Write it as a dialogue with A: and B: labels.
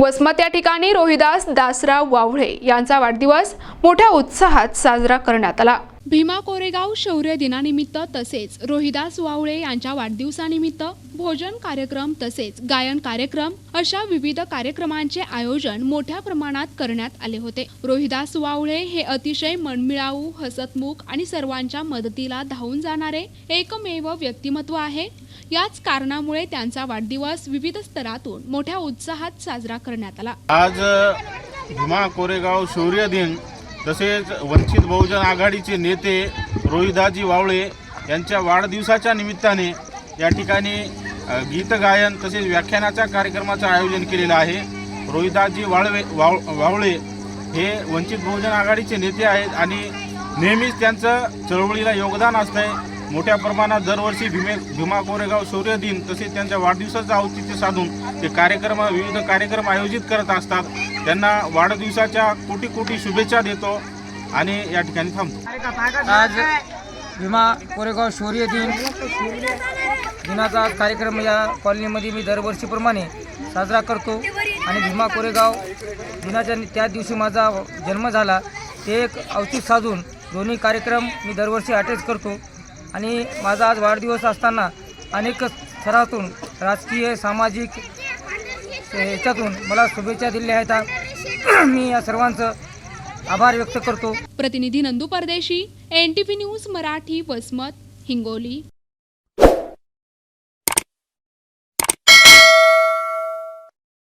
A: वसमत या ठिकाणी रोहिदास दासराव वावळे यांचा वाढदिवस मोठ्या उत्साहात साजरा करण्यात आला.
B: भीमा कोरेगाव शौर्य दिनानिमित्त तसेच रोहिदास वावळे यांच्या वाढदिवसानिमित्त भोजन कार्यक्रम तसेच गायन कार्यक्रम अशा विविध कार्यक्रमांचे आयोजन मोठ्या प्रमाणात करण्यात आले होते. रोहिदास वावळे हे अतिशय मनमिळाऊ हसतमुख आणि सर्वांच्या मदतीला धावून जाणारे एकमेव व्यक्तिमत्व आहे. याच कारणामुळे त्यांचा वाढदिवस विविध स्तरातून मोठ्या उत्साहात साजरा करण्यात आला.
C: आज भीमा कोरेगाव शौर्य दिन तसेच वंचित बहुजन आघाडीचे नेते रोहिदाजी वावळे यांच्या वाढदिवसाच्या निमित्ताने या ठिकाणी गीतगायन तसेच व्याख्यानाच्या कार्यक्रमाचं आयोजन केलेलं आहे. रोहिदासजी वाळवे वाव वावळे हे वंचित बहुजन आघाडीचे नेते आहेत आणि नेहमीच त्यांचं चळवळीला योगदान असतंय. मोठ्या प्रमाणात दरवर्षी भीमे भीमा कोरेगाव शौर्य दिन तसेच त्यांच्या वाढदिवसाचं औचित्य साधून ते कार्यक्रम विविध कार्यक्रम आयोजित करत असतात. त्यांना वाढदिवसाच्या कोटी कोटी शुभेच्छा देतो आणि या ठिकाणी थांबतो.
D: आज भीमा कोरेगाव शौर्य दिन दिनाचा आज कार्यक्रम या कॉलनीमध्ये मी दरवर्षीप्रमाणे साजरा करतो. आणि भीमा कोरेगाव दिनाच्या त्या दिवशी माझा जन्म झाला. ते एक औचित साधून दोन्ही कार्यक्रम मी दरवर्षी अटेच करतो. आणि माझा आज वाढदिवस असताना अनेक स्तरातून राजकीय सामाजिक याच्यातून मला शुभेच्छा दिल्या आहेत. मी या सर्वांचं आभार व्यक्त करतो.
B: प्रतिनिधी Nandu Pardeshi N T V news Marathi Vasmat Hingoli.